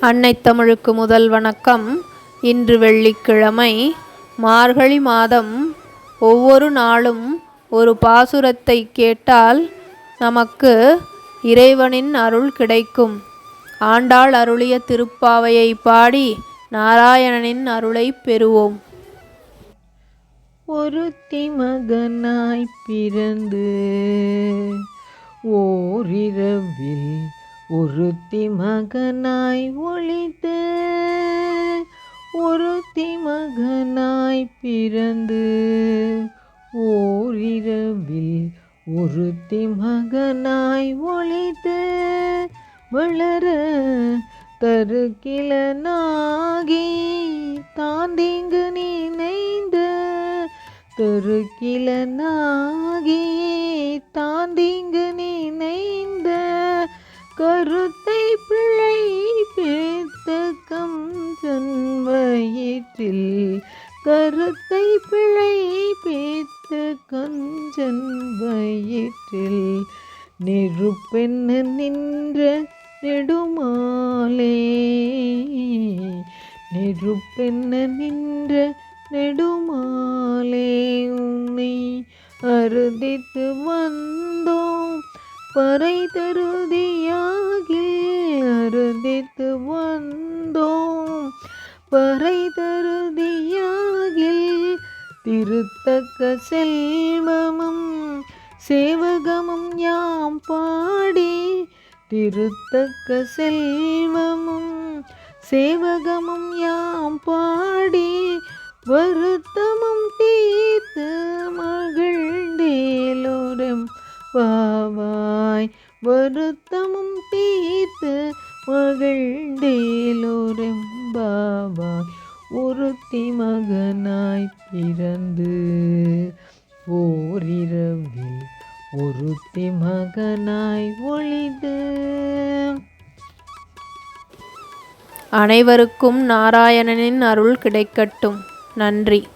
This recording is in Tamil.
அன்னை தமிழுக்கு முதல் வணக்கம். இன்று வெள்ளிக்கிழமை மார்கழி மாதம். ஒவ்வொரு நாளும் ஒரு பாசுரத்தை கேட்டால் நமக்கு இறைவனின் அருள் கிடைக்கும். ஆண்டாள் அருளிய திருப்பாவையை பாடி நாராயணனின் அருளை பெறுவோம். ஒருத்தி மகனாய் பிறந்து ஓரிரவில் ஒருத்தி மகனாய் ஒழித்து ஒருத்தி மகனாய் பிறந்து. ஓரிரவில் ஒருத்தி மகனாய் ஒழித்து வளர தருக்கிலனாகி தாந்திங்கு நினைந்த தருக்கிலனாகி கருத்தை பிழை பேத்த ஜன்மயிற்றில் கருத்தை பிழை பேத்த கஞ்சன் வயிற்றில் நெருப்பென்ன நின்ற நெடுமாலே. நெருப்பென்ன நின்ற நெடுமாலே. உன்னை அறுதித்து வந்தோம் பறை தரு சேர்த்து வந்தோம். பறை தருதியாகில் திருத்தக்க செல்வமும் சேவகமும் யாம் பாடி திருத்தக்க செல்வமும் சேவகமும் யாம் பாடி வருத்தமும் தீர்த்து மகிழ்ந்தேலோரும் பாவாய் வருத்தமும் தீர்த்து மகிழ்ந்தேலோரம் பாவாய் ஒருத்தி மகனாய் பிறந்து ஓரிரவில் ஒருத்தி மகனாய் ஒளிது அனைவருக்கும் நாராயணனின் அருள் கிடைக்கட்டும். நன்றி.